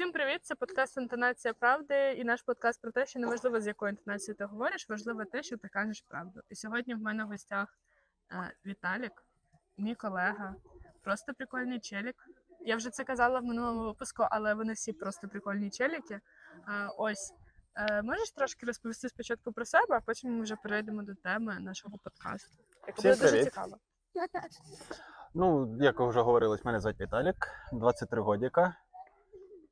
Всім привіт! Це подкаст Інтонація правди і наш подкаст про те, що неважливо, з якою інтонацією ти говориш, важливо те, що ти кажеш правду. І сьогодні в мене в гостях е, Віталік, мій колега, просто прикольний челік. Я вже це казала в минулому випуску, але вони всі просто прикольні челіки. Е, ось е, можеш трошки розповісти спочатку про себе, а потім ми вже перейдемо до теми нашого подкасту. Яка Всім буде дуже привіт. цікава. Ну, як вже говорилось, мене звати Віталік, 23 годіка.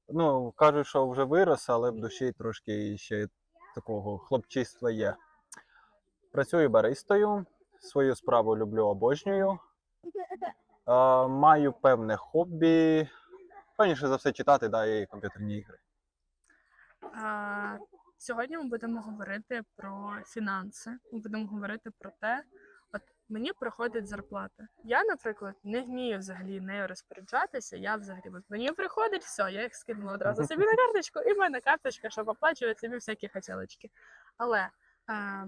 Ну, кажуть, що вже вирос, але в душі трошки ще такого хлопчиства є. Працюю баристою, свою справу люблю, обожнюю. Е, маю певне хобі. Певніше за все читати, да, і комп'ютерні ігри. А, Сьогодні ми будемо говорити про фінанси. Ми будемо говорити про те, мені приходить зарплата. Я, наприклад, не вмію взагалі нею розпоряджатися. Я взагалі мені приходить все, я їх скинула одразу собі на карточку, і в мене карточка, щоб оплачувати собі всякі хотілочки. Але а,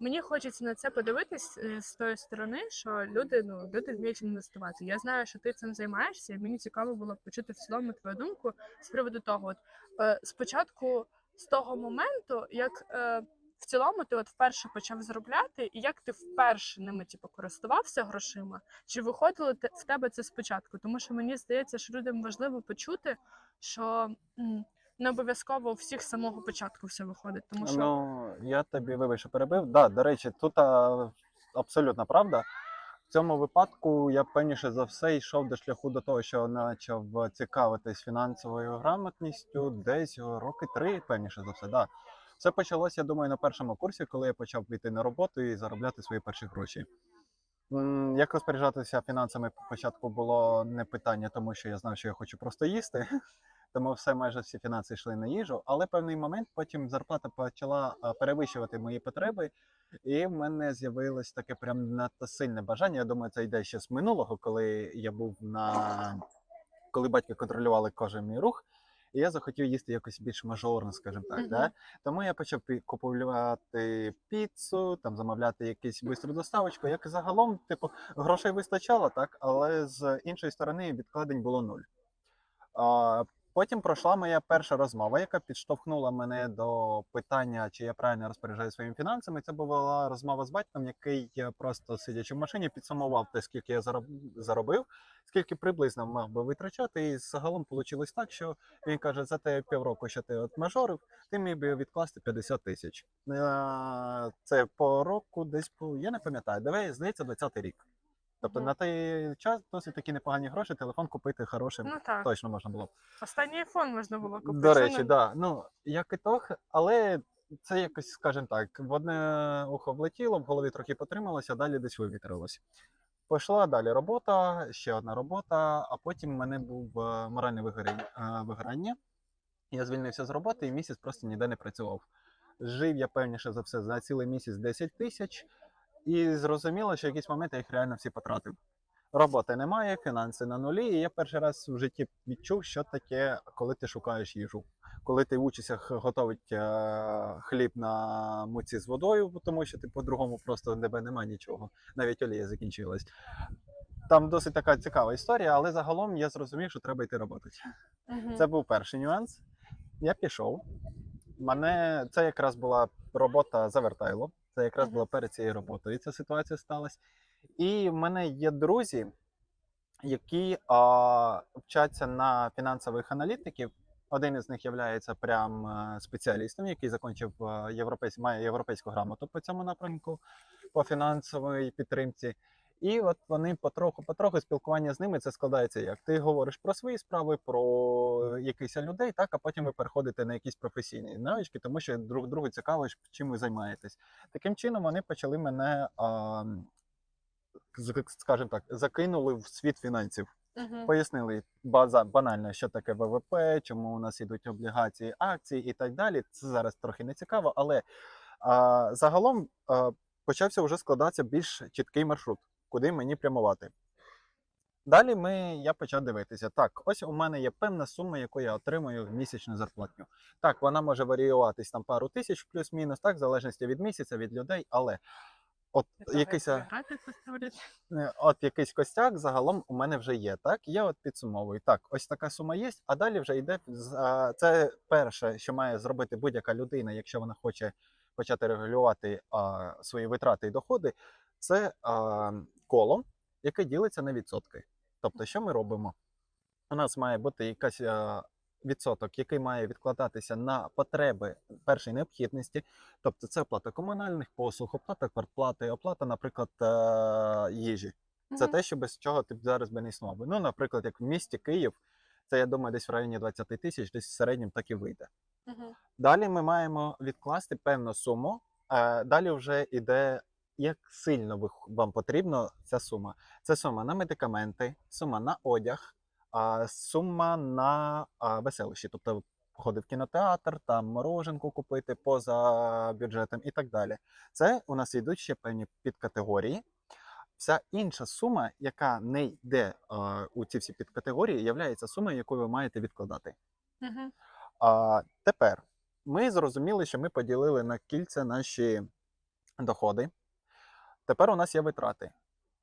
мені хочеться на це подивитись е, з тої сторони, що люди, ну, люди вміють інвестувати. Я знаю, що ти цим займаєшся, і мені цікаво було почути в цілому твою думку з приводу того, от е, спочатку з того моменту, як е, в цілому ти от вперше почав заробляти, і як ти вперше ними типу, користувався грошима, чи виходило в тебе це спочатку? Тому що мені здається, що людям важливо почути, що не обов'язково у всіх з самого початку все виходить. Тому що Ну, я тобі вибач, перебив. Да, до речі, тут а, абсолютно правда. В цьому випадку я певніше за все йшов до шляху до того, що почав цікавитись фінансовою грамотністю десь роки три, певніше за все. Да. Це почалося, я думаю, на першому курсі, коли я почав йти на роботу і заробляти свої перші гроші. Як розпоряджатися фінансами спочатку було не питання, тому що я знав, що я хочу просто їсти. Тому все майже всі фінанси йшли на їжу. Але певний момент потім зарплата почала перевищувати мої потреби, і в мене з'явилось таке прям надто сильне бажання. Я думаю, це йде ще з минулого, коли я був на коли батьки контролювали кожен мій рух. І я захотів їсти якось більш мажорно, скажімо так. Мгм. Да? Тому я почав купувати піцу, там замовляти якусь бистру доставочку. Як загалом, типу, грошей вистачало, так, але з іншої сторони відкладень було нуль. А, потім пройшла моя перша розмова, яка підштовхнула мене до питання, чи я правильно розпоряджаю своїми фінансами. Це була розмова з батьком, який е, просто сидячи в машині, підсумував те, скільки я заробив, скільки приблизно мав би витрачати. І загалом вийшло так, що він каже: за те півроку, що ти от мажорив, ти міг би відкласти 50 тисяч. Е, Це по року, десь по я не пам'ятаю, давай, здається, 20-й рік. Тобто на той час досить такі непогані гроші, телефон купити хорошим ну так, точно можна було б. останній айфон можна було купити. До речі, не- да. Ну, як ітог, але це якось, скажімо так, в одне ухо влетіло, в голові трохи потрималося, а далі десь вивітрилося. Пішла далі робота, ще одна робота, а потім в мене був е, моральне вигоріння- е, вигорання. Я звільнився з роботи і місяць просто ніде не працював. Жив я певніше за все за цілий місяць 10 тисяч, і зрозуміло, що в якийсь момент я їх реально всі потратив. Роботи немає, фінанси на нулі. І я перший раз в житті відчув, що таке, коли ти шукаєш їжу. Коли ти вчишся готувати е, хліб на муці з водою, тому що ти по-другому просто в тебе немає нічого. Навіть олія закінчилась. Там досить така цікава історія, але загалом я зрозумів, що треба йти роботи. Це був перший нюанс. Я пішов. Мене це якраз була робота за вертайло. Це якраз було була перед цією роботою. Ця ситуація сталася. І в мене є друзі, які а, вчаться на фінансових аналітиків. Один із них є прям е, спеціалістом, який закінчив е, європейсь... має європейську грамоту по цьому напрямку, по фінансовій підтримці. І от вони потроху-потроху спілкування з ними це складається як. Ти говориш про свої справи, про якихось людей, так, а потім ви переходите на якісь професійні навички, тому що друг другу цікаво, чим ви займаєтесь. Таким чином вони почали мене, а, скажімо так, закинули в світ фінансів. Мгм. Пояснили база банально, що таке ВВП, чому у нас ідуть облігації, акції і так далі. Це зараз трохи не цікаво, але а, загалом а, почався вже складатися більш чіткий маршрут, куди мені прямувати. Далі ми, я почав дивитися. Так, ось у мене є певна сума, яку я отримую в місячну зарплатню. Так, вона може варіюватись там пару тисяч плюс-мінус, так, в залежності від місяця, від людей, але От якийсь, е, от якийсь костяк загалом у мене вже є. Так, я от підсумовую. Так, ось така сума є, а далі вже йде це перше, що має зробити будь-яка людина, якщо вона хоче почати регулювати а, свої витрати і доходи. Це а, коло, яке ділиться на відсотки. Тобто, що ми робимо? У нас має бути якась а, відсоток, який має відкладатися на потреби першої необхідності. Тобто, це оплата комунальних послуг, оплата квартплати, оплата, наприклад, е, їжі. Це Мгм. те, що без чого ти б зараз би не існував. Ну, наприклад, як в місті Київ, це я думаю, десь в районі 20 тисяч, десь в середньому так і вийде. Мгм. Далі ми маємо відкласти певну суму. Е, далі вже йде, як сильно вам потрібно ця сума. Це сума на медикаменти, сума на одяг, а, сума на веселищі, тобто походи в кінотеатр, там мороженку купити поза бюджетом і так далі. Це у нас йдуть ще певні підкатегорії. Вся інша сума, яка не йде а, у ці всі підкатегорії, є сумою, яку ви маєте відкладати. Мгм. А тепер ми зрозуміли, що ми поділили на кільця наші доходи. Тепер у нас є витрати.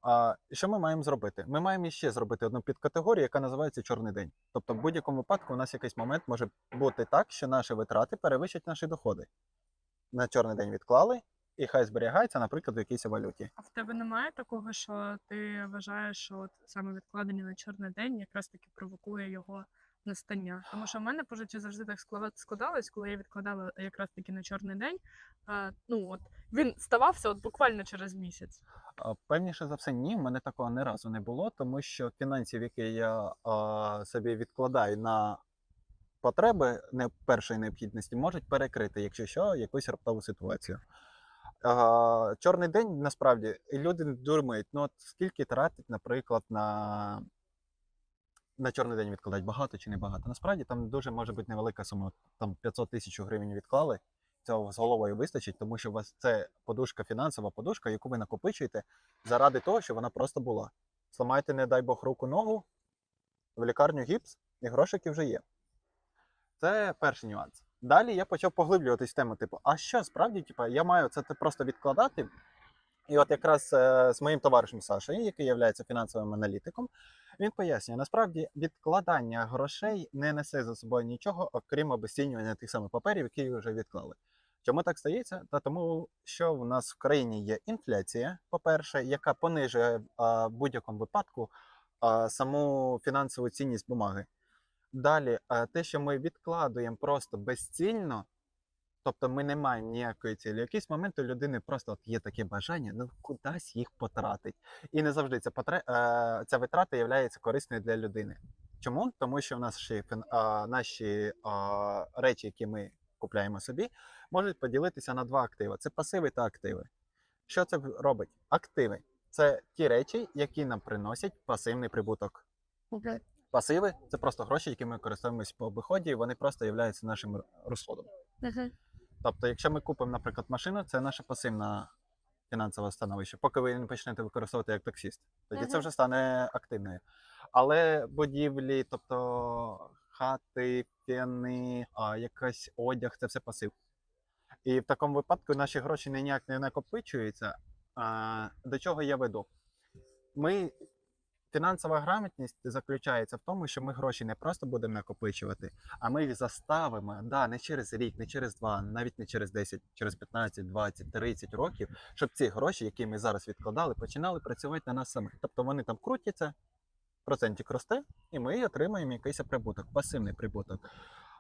А що ми маємо зробити? Ми маємо ще зробити одну підкатегорію, яка називається чорний день. Тобто, в будь-якому випадку у нас якийсь момент може бути так, що наші витрати перевищать наші доходи. На чорний день відклали, і хай зберігається, наприклад, в якійсь валюті. А в тебе немає такого, що ти вважаєш, що от саме відкладення на чорний день якраз таки провокує його настання? Тому що в мене по житті завжди так складалось, коли я відкладала якраз таки на чорний день. А, ну от він ставався от буквально через місяць. Певніше за все, ні, в мене такого ні разу не було, тому що фінансів, які я а, собі відкладаю на потреби не першої необхідності, можуть перекрити, якщо що, якусь раптову ситуацію. А, чорний день насправді люди думають, ну от скільки тратить, наприклад, на, на чорний день відкладати багато чи не багато. Насправді там дуже може бути невелика сума, там 500 тисяч гривень відклали. Цього з головою вистачить, тому що у вас це подушка, фінансова подушка, яку ви накопичуєте заради того, щоб вона просто була. Сламайте, не дай Бог, руку ногу, в лікарню гіпс, і грошики вже є. Це перший нюанс. Далі я почав поглиблюватись в тему, типу, а що справді, типу, я маю це просто відкладати. І от якраз е, з моїм товаришем Сашею, який є фінансовим аналітиком, він пояснює, насправді відкладання грошей не несе за собою нічого, окрім обесцінювання тих самих паперів, які вже відклали. Чому так стається? Та тому, що в нас в країні є інфляція, по-перше, яка понижує в будь-якому випадку саму фінансову цінність бумаги. Далі, те, що ми відкладуємо просто безцільно, тобто ми не маємо ніякої цілі. В якийсь момент у людини просто от є таке бажання, ну кудись їх потратить. І не завжди ця, потре... е, ця витрата є корисною для людини. Чому? Тому що в нас ще наші а, речі, які ми купляємо собі, можуть поділитися на два активи: це пасиви та активи. Що це робить? Активи це ті речі, які нам приносять пасивний прибуток. Пасиви це просто гроші, які ми користуємось по обиході, і вони просто являються нашим розходом. Тобто, якщо ми купимо, наприклад, машину, це наше пасивне фінансове становище, поки ви не почнете використовувати як таксіст. Тоді це вже стане активною. Але будівлі, тобто хати, фени, а, якийсь одяг це все пасив. І в такому випадку наші гроші ніяк не накопичуються. А, до чого я веду? Ми фінансова грамотність заключається в тому, що ми гроші не просто будемо накопичувати, а ми їх заставимо, да, не через рік, не через два, навіть не через 10, через 15, 20, 30 років, щоб ці гроші, які ми зараз відкладали, починали працювати на нас самих. Тобто вони там крутяться, процентик росте, і ми отримаємо якийсь прибуток, пасивний прибуток.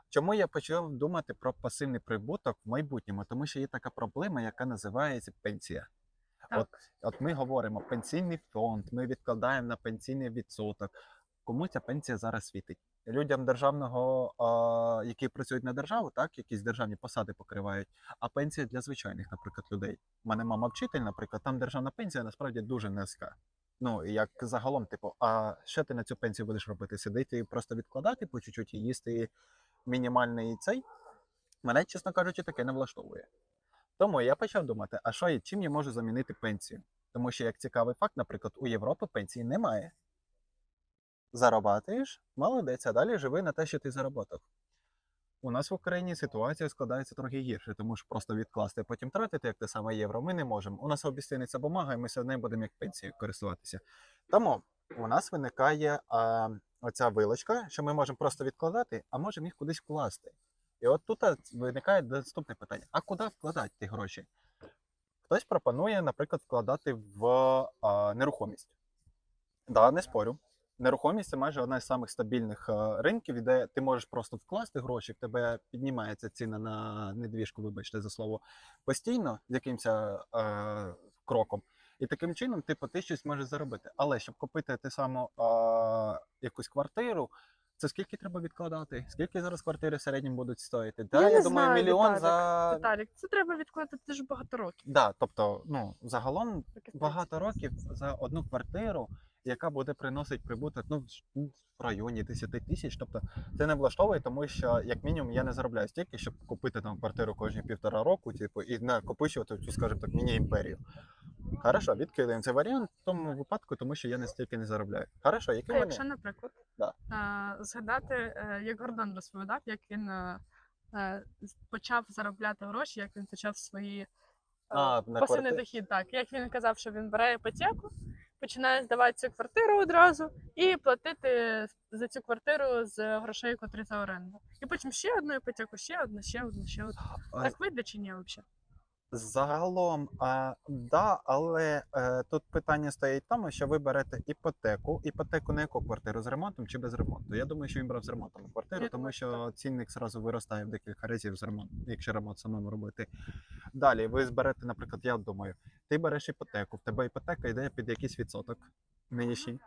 Чому я почав думати про пасивний прибуток в майбутньому? Тому що є така проблема, яка називається пенсія. От, от ми говоримо пенсійний фонд, ми відкладаємо на пенсійний відсоток. Кому ця пенсія зараз світить? Людям державного, а, які працюють на державу, так, якісь державні посади покривають, а пенсія для звичайних, наприклад, людей. У мене мама вчитель, наприклад, там державна пенсія насправді дуже низька. Ну, як загалом, типу, а що ти на цю пенсію будеш робити? Сидити і просто відкладати по чуть-чуть і їсти мінімальний цей? Мене, чесно кажучи, таке не влаштовує. Тому я почав думати, а що я чим я можу замінити пенсію? Тому що, як цікавий факт, наприклад, у Європи пенсії немає. Зарабатуєш, молодець, а далі живи на те, що ти заробив. У нас в Україні ситуація складається трохи гірше, тому що просто відкласти, потім тратити, як те саме євро, ми не можемо. У нас обіцяється бумага, і ми все одно будемо як пенсією користуватися. Тому у нас виникає а, оця вилочка, що ми можемо просто відкладати, а можемо їх кудись вкласти. І от тут виникає наступне питання: а куди вкладати ті гроші? Хтось пропонує, наприклад, вкладати в а, нерухомість. Да, не спорю. Нерухомість це майже одна з самих стабільних е, ринків, де ти можеш просто вкласти гроші, в тебе піднімається ціна на недвіжку, вибачте за слово, постійно якимось е, кроком. І таким чином, типу, ти щось можеш заробити. Але щоб купити те саму е, якусь квартиру, це скільки треба відкладати? Скільки зараз квартири в середньому будуть стоїти? Да, Я я, думаю, знаю, мільйон Віталік. за. Віталік, це треба відкладати дуже багато років. Да, тобто, ну, загалом багато років за одну квартиру, яка буде приносити прибуток ну, в- районі 10 тисяч. Тобто це не влаштовує, тому що як мінімум я не заробляю стільки, щоб купити там квартиру кожні півтора року, типу, і накопичувати цю, скажімо так, міні-імперію. Хорошо, відкидаємо цей варіант в тому випадку, тому що я не стільки не заробляю. Хорошо, які А вони? якщо, наприклад, Да. е, згадати, е, як Гордон розповідав, як він е, е, почав заробляти гроші, як він почав свої А, на пасивний кварти- дохід. Так, як він казав, що він бере іпотеку, починає здавати цю квартиру одразу і платити за цю квартиру з грошей, котрі за оренду. І потім ще одну іпотеку, ще одну, ще одну, ще одну. А, Так вийде чи ні взагалі? Загалом, а, да, але е, тут питання стоїть в тому, що ви берете іпотеку. Іпотеку на яку квартиру з ремонтом чи без ремонту? Я думаю, що він брав з ремонтом квартиру, тому що цінник зразу виростає в декілька разів з ремонтом, якщо ремонт самому робити. Далі, ви зберете, наприклад, я думаю, ти береш іпотеку, в тебе іпотека йде під якийсь відсоток нинішній.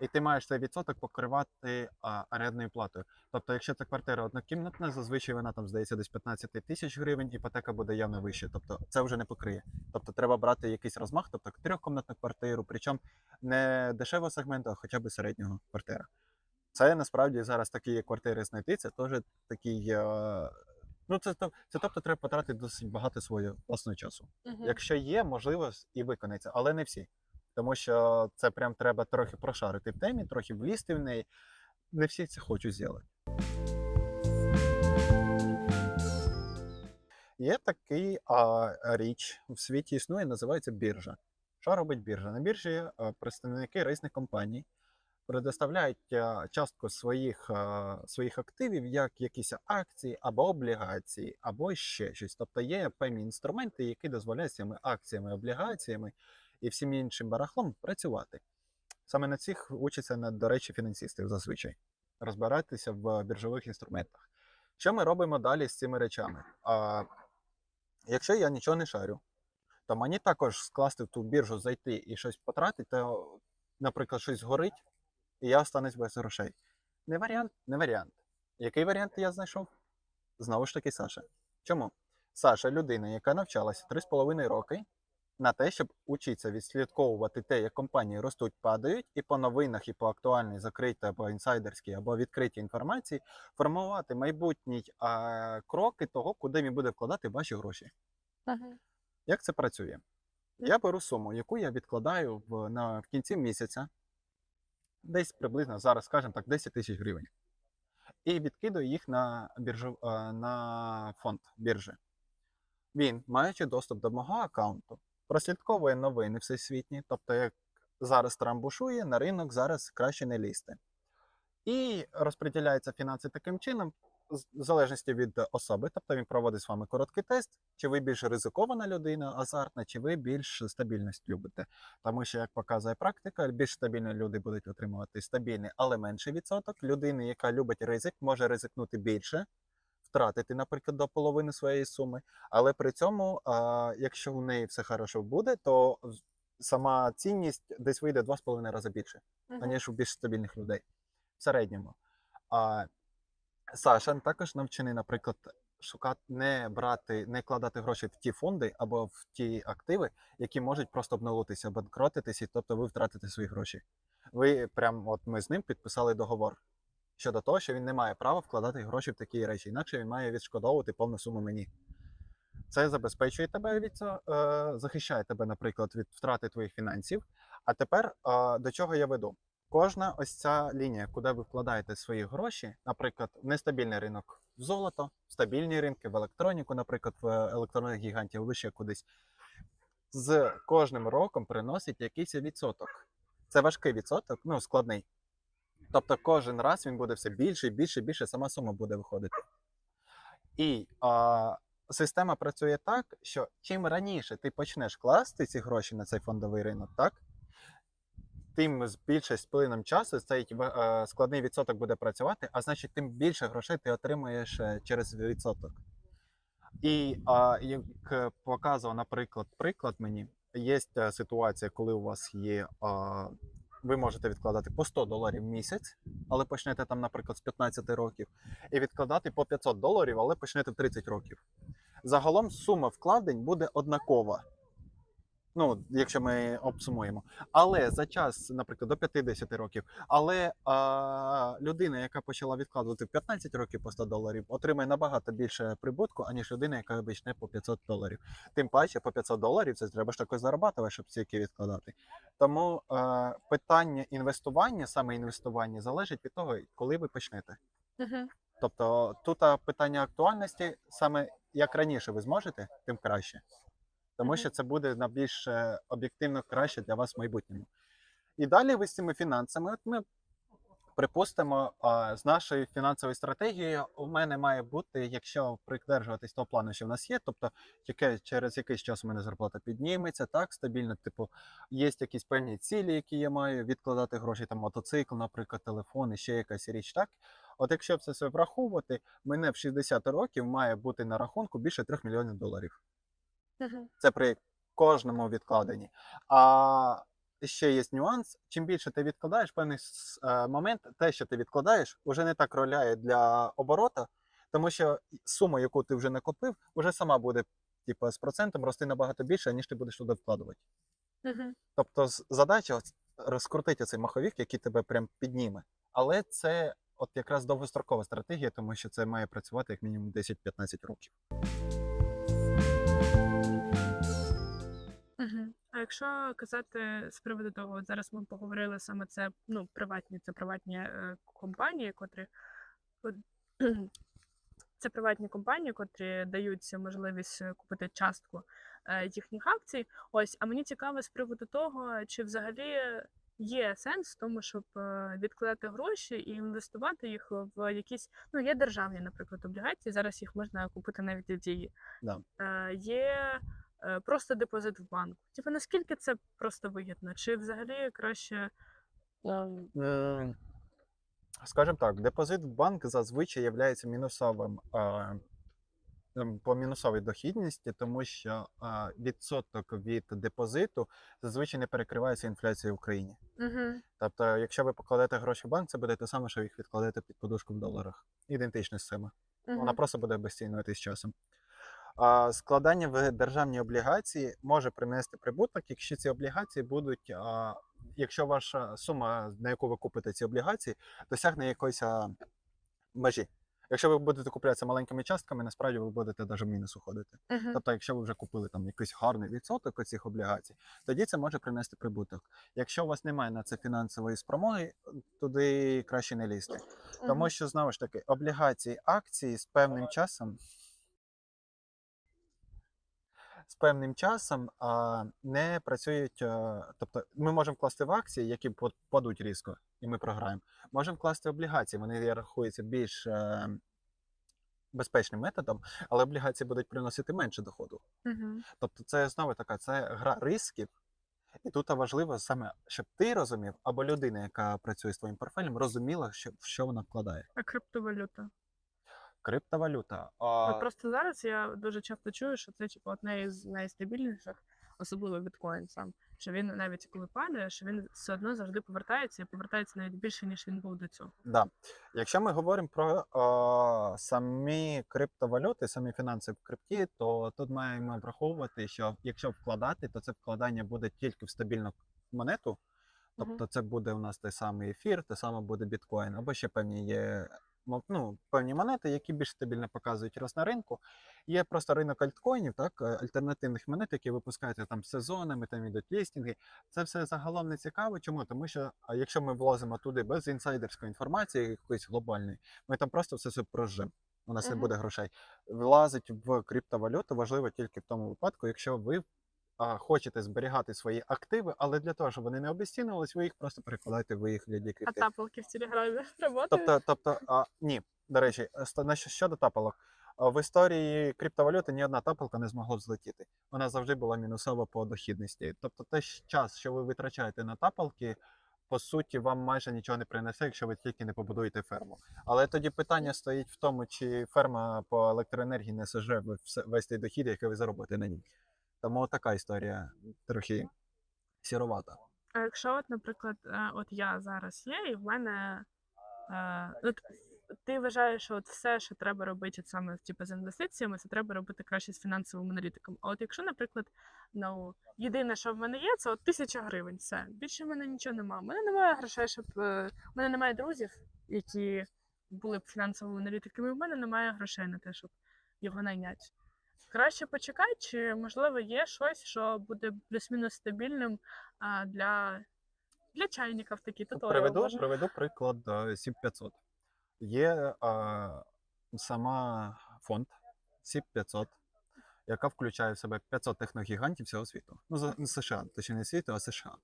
І ти маєш цей відсоток покривати а, орендною платою. Тобто, якщо це квартира однокімнатна, зазвичай вона там здається десь 15 тисяч гривень, іпотека буде явно вище. Тобто це вже не покриє. Тобто треба брати якийсь розмах, тобто трьохкомнатну квартиру, причому не дешевого сегменту, а хоча б середнього квартира. Це насправді зараз такі квартири знайти, це теж такий. е, Ну, це, це тобто треба потратити досить багато свого власного часу. Якщо є, можливо, і виконається, але не всі. Тому що це прям треба трохи прошарити в темі, трохи влізти в неї. Не всі це хочуть зробити. Є такий а, річ в світі існує, називається біржа. Що робить біржа? На біржі а, представники різних компаній предоставляють а, частку своїх, а, своїх активів, як якісь акції або облігації, або ще щось. Тобто є певні інструменти, які дозволяють цими акціями, облігаціями і всім іншим барахлом працювати. Саме на цих учаться, до речі, фінансисти зазвичай розбиратися в біржових інструментах. Що ми робимо далі з цими речами? А, якщо я нічого не шарю, то мені також скласти в ту біржу, зайти і щось потратити, то, наприклад, щось згорить, і я останусь без грошей. Не варіант, не варіант. Який варіант я знайшов? Знову ж таки, Саша. Чому? Саша людина, яка навчалася 3,5 роки на те, щоб учитися відслідковувати те, як компанії ростуть, падають, і по новинах, і по актуальній, закритій або інсайдерській, або відкритій інформації формувати майбутні а, кроки того, куди він буде вкладати ваші гроші. Як це працює? Я беру суму, яку я відкладаю в, на, в кінці місяця, десь приблизно зараз, скажімо так, 10 тисяч гривень. І відкидаю їх на, біржу, е, на фонд біржі. Він, маючи доступ до мого аккаунту, прослідковує новини всесвітні, тобто, як зараз трамбушує, на ринок зараз краще не лізти. І розподіляються фінанси таким чином, в залежності від особи. Тобто він проводить з вами короткий тест, чи ви більш ризикована людина, азартна, чи ви більш стабільність любите. Тому що, як показує практика, більш стабільні люди будуть отримувати стабільний, але менший відсоток. Людина, яка любить ризик, може ризикнути більше, втратити, наприклад, до половини своєї суми. Але при цьому, а, якщо в неї все хорошо буде, то сама цінність десь вийде 2,5 рази більше аніж у більш стабільних людей в середньому. А Саша також навчений, наприклад, шукати, не брати, не кладати гроші в ті фонди або в ті активи, які можуть просто обнулитися, банкротитися, тобто ви втратите свої гроші. Ви прям, от ми з ним підписали договор щодо того, що він не має права вкладати гроші в такі речі, інакше він має відшкодовувати повну суму мені. Це забезпечує тебе від цього, е, захищає тебе, наприклад, від втрати твоїх фінансів. А тепер е, до чого я веду? Кожна ось ця лінія, куди ви вкладаєте свої гроші, наприклад, в нестабільний ринок в золото, в стабільні ринки, в електроніку, наприклад, в електронних гігантів, або ще кудись. З кожним роком приносить якийсь відсоток. Це важкий відсоток, ну складний. Тобто кожен раз він буде все більше і більше і більше, сама сума буде виходити. І а, система працює так, що чим раніше ти почнеш класти ці гроші на цей фондовий ринок, так? Тим з більше з часу цей е, складний відсоток буде працювати, а значить, тим більше грошей ти отримаєш е, через відсоток. І а, як показував, наприклад, приклад мені, є е, ситуація, коли у вас є. А, ви можете відкладати по 100 доларів в місяць, але почнете там, наприклад, з 15 років, і відкладати по 500 доларів, але почнете в 30 років. Загалом сума вкладень буде однакова. Ну, якщо ми обсумуємо. Але за час, наприклад, до 50 років. Але а, людина, яка почала відкладувати в 15 років по 100 доларів, отримає набагато більше прибутку, аніж людина, яка почне по 500 доларів. Тим паче, по 500 доларів це треба ж також зарабатувати, щоб стільки відкладати. Тому е, питання інвестування, саме інвестування, залежить від того, коли ви почнете. Угу. Тобто тут питання актуальності саме як раніше ви зможете, тим краще. Тому що це буде на більш е, об'єктивно краще для вас в майбутньому. І далі ви з цими фінансами, от ми припустимо, з нашою фінансовою стратегією у мене має бути, якщо придержуватись того плану, що в нас є, тобто яке, через якийсь час у мене зарплата підніметься, так, стабільно, типу, є якісь певні цілі, які я маю, відкладати гроші, там мотоцикл, наприклад, телефон і ще якась річ, так. От якщо це все враховувати, мене в 60 років має бути на рахунку більше 3 мільйонів доларів. Угу. Це при кожному відкладенні. А ще є нюанс: чим більше ти відкладаєш, певний е, момент, те, що ти відкладаєш, вже не так роляє для оборота, тому що сума, яку ти вже накопив, вже сама буде, типу, з процентом рости набагато більше, ніж ти будеш туди вкладувати. Угу. Тобто, задача розкрутити цей маховік, який тебе прям підніме. Але це от якраз довгострокова стратегія, тому що це має працювати як мінімум 10-15 років. Угу. А якщо казати з приводу того, от зараз ми поговорили саме це ну, приватні, це приватні е, компанії, котрі от, це приватні компанії, котрі дають можливість е, купити частку е, їхніх акцій. Ось, а мені цікаво з приводу того, чи взагалі є сенс в тому, щоб е, відкладати гроші і інвестувати їх в якісь, ну є державні, наприклад, облігації. Зараз їх можна купити навіть в дії. Да. Е, є просто депозит в банку. Типу, наскільки це просто вигідно? Чи взагалі краще ем, Скажімо так, депозит в банк зазвичай є мінусовим е, ем, по мінусовій дохідності, тому що е, відсоток від депозиту зазвичай не перекривається інфляцією в Україні. угу. Тобто, якщо ви покладете гроші в банк, це буде те саме, що їх відкладете під подушку в доларах. Ідентична схема. Вона просто буде з часом. Складання в державні облігації може принести прибуток, якщо ці облігації будуть, якщо ваша сума, на яку ви купите ці облігації, досягне якоїсь межі. Якщо ви будете куплятися маленькими частками, насправді ви будете навіть в мінус уходити. угу. Тобто, якщо ви вже купили там якийсь гарний відсоток оцих облігацій, тоді це може принести прибуток. Якщо у вас немає на це фінансової спромоги, туди краще не лізти. Тому що знову ж таки облігації, акції з певним часом. З певним часом а, не працюють. А, тобто ми можемо вкласти в акції, які падуть різко, і ми програємо. Можемо вкласти в облігації, вони рахуються більш е, безпечним методом, але облігації будуть приносити менше доходу. Угу. Тобто, це знову така це гра рисків. І тут важливо саме, щоб ти розумів, або людина, яка працює з твоїм портфелем, розуміла, що, в що вона вкладає. А криптовалюта? Криптовалюта. От просто зараз я дуже часто чую, що це типу, одне із найстабільніших, особливо біткоін сам. Що він навіть коли падає, що він все одно завжди повертається і повертається навіть більше, ніж він був до цього. да. Якщо ми говоримо про а, самі криптовалюти, самі фінанси в крипті, то тут маємо враховувати, що якщо вкладати, то це вкладання буде тільки в стабільну монету. Тобто це буде у нас той самий ефір, те саме буде біткоін, або ще певні є ну, певні монети, які більш стабільно показують рост на ринку. Є просто ринок альткоїнів, так, е, альтернативних монет, які випускаються там сезонами, там ідуть лістінги. Це все загалом не цікаво. Чому? Тому що якщо ми влазимо туди без інсайдерської інформації, якоїсь глобальної, ми там просто все це прожжемо. У нас не буде грошей. Влазить в криптовалюту важливо тільки в тому випадку, якщо ви хочете зберігати свої активи, але для того, щоб вони не обезцінювались, ви їх просто перекладаєте в вигляді А крипти. тапалки в Телеграмі працюють? Тобто, тобто, а, ні, до речі, ст- щодо тапалок. В історії криптовалюти ні одна тапалка не змогла взлетіти. Вона завжди була мінусова по дохідності. Тобто, те ж час, що ви витрачаєте на тапалки, по суті, вам майже нічого не принесе, якщо ви тільки не побудуєте ферму. Але тоді питання стоїть в тому, чи ферма по електроенергії не сожре весь той дохід, який ви заробите на ній. Тому така історія трохи сіровата. А якщо, от, наприклад, е, от я зараз є, і в мене е, от, ти вважаєш, що от все, що треба робити саме типу, з інвестиціями, це треба робити краще з фінансовим аналітиком. А от якщо, наприклад, ну єдине, що в мене є, це от тисяча гривень. Все більше в мене нічого немає. У мене немає грошей, щоб е, в мене немає друзів, які були б фінансовими аналітиками. В мене немає грошей на те, щоб його найняти. Краще почекати, чи можливо є щось, що буде плюс-мінус стабільним а, для, для чайників такі туторіал. Приведу, приведу приклад SIP 500. Є а, сама фонд SIP 500, яка включає в себе 500 техногігантів всього світу. Ну, за- ну, США, точніше не світу, а США.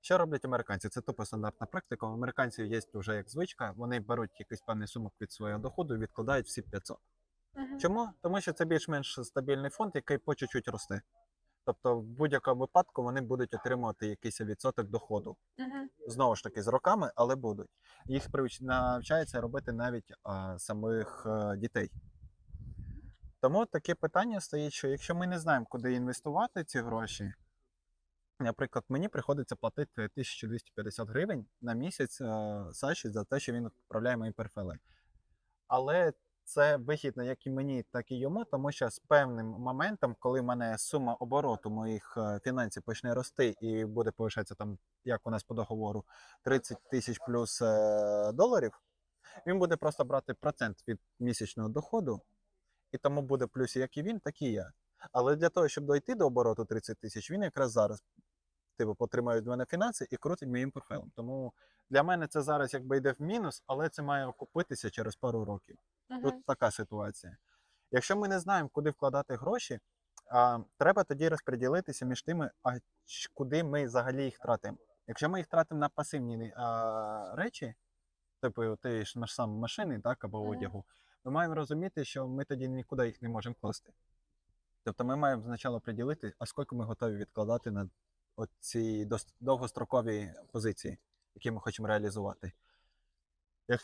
Що роблять американці? Це тупо стандартна практика. У американців є вже як звичка, вони беруть якийсь певний сумок від свого доходу і відкладають в SIP 500. Чому? Тому що це більш-менш стабільний фонд, який по чуть-чуть росте. Тобто, в будь-якому випадку вони будуть отримувати якийсь відсоток доходу Мгм. знову ж таки з роками, але будуть. Їх привч... навчається робити навіть а, самих е, дітей. Тому таке питання стоїть, що якщо ми не знаємо, куди інвестувати ці гроші, наприклад, мені приходиться платити 1250 гривень на місяць е, Саші за те, що він управляє мої портфели. Але це вигідно як і мені, так і йому, тому що з певним моментом, коли в мене сума обороту моїх е, фінансів почне рости і буде повишатися там, як у нас по договору, 30 тисяч плюс е, доларів, він буде просто брати процент від місячного доходу, і тому буде плюс як і він, так і я. Але для того, щоб дойти до обороту 30 тисяч, він якраз зараз типу, потримає від мене фінанси і крутить моїм портфелем. Тому для мене це зараз якби йде в мінус, але це має окупитися через пару років. Мгм. Тут така ситуація. Якщо ми не знаємо, куди вкладати гроші, а, треба тоді розподілитися між тими, а куди ми взагалі їх тратимо. Якщо ми їх тратимо на пасивні а, речі, типу ти ж наш сам машини, так, або Мгм. одягу, ми маємо розуміти, що ми тоді нікуди їх не можемо класти. Тобто ми маємо спочатку приділити, а скільки ми готові відкладати на ці довгострокові позиції, які ми хочемо реалізувати. Як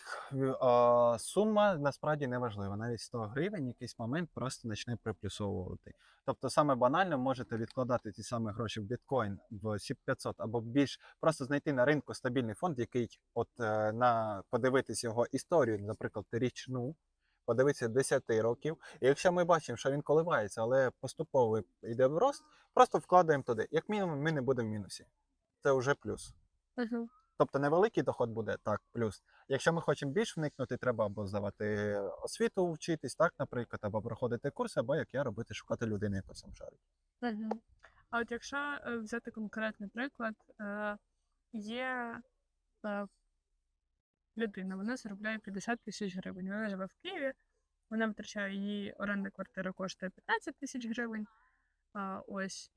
а, сума насправді не важлива. Навіть 100 гривень якийсь момент просто почне приплюсовувати. Тобто, саме банально можете відкладати ті самі гроші в біткоін в SIP 500 або більш просто знайти на ринку стабільний фонд, який от е, на подивитись його історію, наприклад, річну, подивитися 10 років. І якщо ми бачимо, що він коливається, але поступово йде в рост, просто вкладаємо туди. Як мінімум, ми не будемо в мінусі. Це вже плюс. Мгм. Тобто невеликий доход буде так, плюс. Якщо ми хочемо більш вникнути, треба або здавати освіту, вчитись, так, наприклад, або проходити курси, або як я робити, шукати людини, яка сам шарить. А от якщо е, взяти конкретний приклад, е, є е, людина, вона заробляє 50 тисяч гривень. Вона живе в Києві, вона витрачає її оренда квартири коштує 15 тисяч гривень. Ось.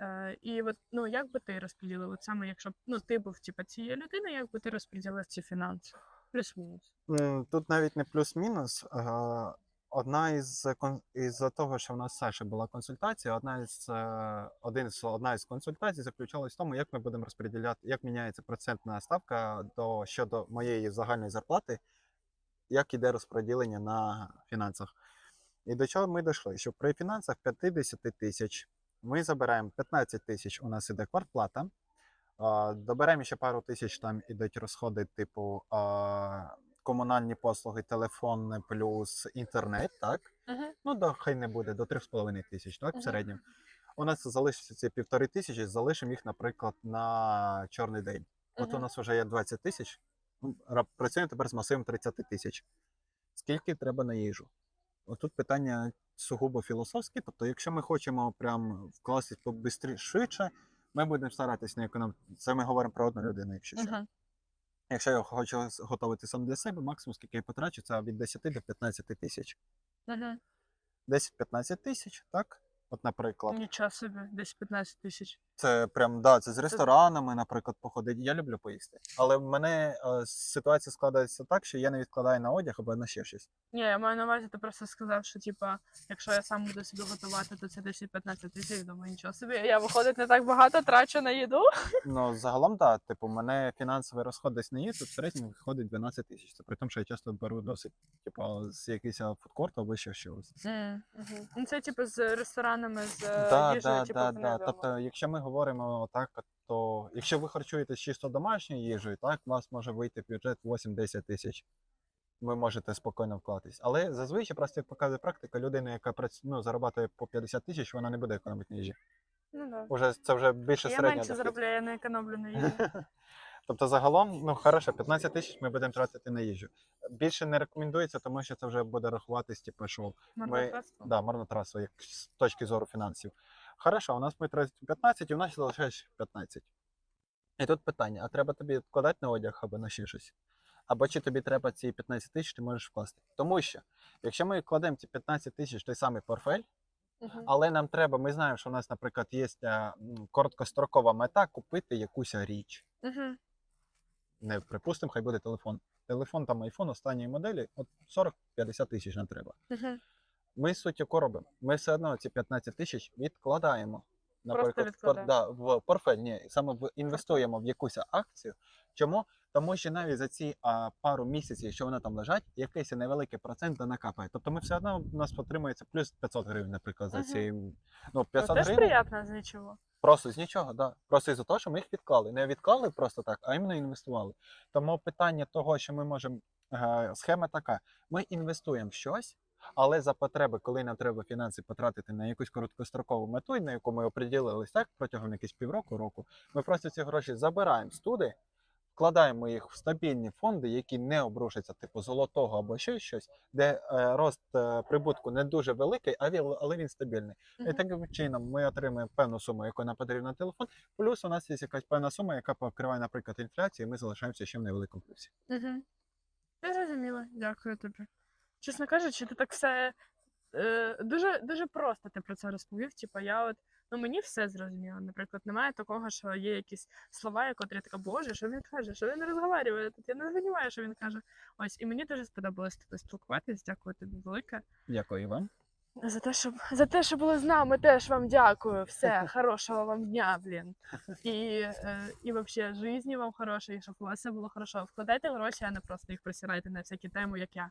Е, і от, ну, як би ти розподілив? От саме якщо ну, ти був типу, цією людиною, як би ти розподілив ці фінанси? Плюс-мінус. Тут навіть не плюс-мінус. Одна із із того, що в нас з Саші була консультація, одна із е, один з одна із консультацій заключалась в тому, як ми будемо розподіляти, як міняється процентна ставка до щодо моєї загальної зарплати, як іде розподілення на фінансах. І до чого ми дійшли? Що при фінансах 50 тисяч ми забираємо 15 тисяч, у нас іде квартплата. Доберемо ще пару тисяч, там ідуть розходи, типу комунальні послуги, телефон плюс інтернет, так? Угу. Ну, до, хай не буде, до 3,5 тисяч, так, в середньому. У нас залишиться ці півтори тисячі, залишимо їх, наприклад, на чорний день. От у нас вже є 20 тисяч, працюємо тепер з масивом 30 тисяч. Скільки треба на їжу? Отут питання сугубо філософське. Тобто, якщо ми хочемо прям вкласти побистрі швидше, ми будемо старатись не економити. Це ми говоримо про одну людину, якщо що. Угу. Якщо я хочу готувати сам для себе, максимум, скільки я потрачу, це від 10 до 15 тисяч. Угу. 10-15 тисяч, так? От, наприклад. Нічого собі, десь 15 тисяч. Це прям да, це з ресторанами, наприклад, походити. Я люблю поїсти. Але в мене е, ситуація складається так, що я не відкладаю на одяг або на ще щось. Ні, я маю на увазі, ти просто сказав, що типа, якщо я сам буду собі готувати, то це десь 15 тисяч, думаю, нічого собі. Я виходить не так багато трачу на їду. Ну, загалом, так, типу, мене фінансовий розход десь на їсти в середньому виходить 12 тисяч. Це при тому, що я часто беру досить, типу, з якийсь фудкорту або ще щось. Ну це типу з ресторанами, з е, Да, їжею, да, типу, да, да. Тобто, якщо ми говоримо так, то якщо ви харчуєтесь чисто домашньою їжею, так, у вас може вийти бюджет 8-10 тисяч. Ви можете спокійно вкладатись. Але зазвичай, просто як показує практика, людина, яка працює, ну, зарабатує по 50 тисяч, вона не буде економити їжі. Ну, да. Уже, це вже більше Я середня менше дохід. заробляю, я не економлю на їжі. Тобто, загалом, ну хорошо, 15 тисяч ми будемо тратити на їжу. Більше не рекомендується, тому що це вже буде рахуватись, типу, що Марнотратство? да, марнотратство, як з точки зору фінансів. Хорошо, у нас ми тратимо 15 і у нас залишається 15. І тут питання: а треба тобі вкладати на одяг або на ще щось? Або чи тобі треба ці 15 тисяч ти можеш вкласти? Тому що, якщо ми кладемо ці 15 тисяч той самий портфель, Мгм. але нам треба, ми знаємо, що у нас, наприклад, є е, короткострокова мета купити якусь річ. Мгм. Не припустимо, хай буде телефон. Телефон там iPhone останньої моделі, от 40-50 тисяч нам треба. Мгм. Ми суть яку робимо? Ми все одно ці 15 тисяч відкладаємо. Наприклад, в, пор- да, в портфель, ні, саме в, інвестуємо в якусь акцію. Чому? Тому що навіть за ці а, пару місяців, що вони там лежать, якийсь невеликий процент накапає. Тобто ми все одно у нас отримується плюс 500 гривень, наприклад, за ці. Ну, Ну, 500 теж гривень приємно з нічого. просто з нічого, да. Просто із-за того, що ми їх відклали. Не відклали просто так, а іменно інвестували. Тому питання того, що ми можемо. е, Схема така: ми інвестуємо в щось, але за потреби, коли нам треба фінанси потратити на якусь короткострокову мету, на яку ми оприділились так протягом якихось півроку року, ми просто ці гроші забираємо з туди, вкладаємо їх в стабільні фонди, які не обрушаться, типу золотого або ще щось, де е, рост е, прибутку не дуже великий, а він, але він стабільний. І таким чином ми отримуємо певну суму, яку нам потрібна на телефон. Плюс у нас є якась певна сума, яка покриває, наприклад, інфляцію, і ми залишаємося ще в невеликому плюсі. Угу. Я зрозуміла, дякую тобі. Чесно кажучи, ти так все е, дуже, дуже просто ти про це розповів. Типа, я от, ну мені все зрозуміло. Наприклад, немає такого, що є якісь слова, як я така, боже, що він каже, що він розговорює тут. Я не розумію, що він каже. Ось, і мені дуже сподобалось тобі спілкуватись. Дякую тобі велике. Дякую вам. За те, що за те, що були з нами, теж вам дякую. Все, хорошого вам дня, блін. І, е, і вообще житті вам хорошої, щоб у вас все було хорошо. Вкладайте гроші, а не просто їх просирайте на всякі теми, як я.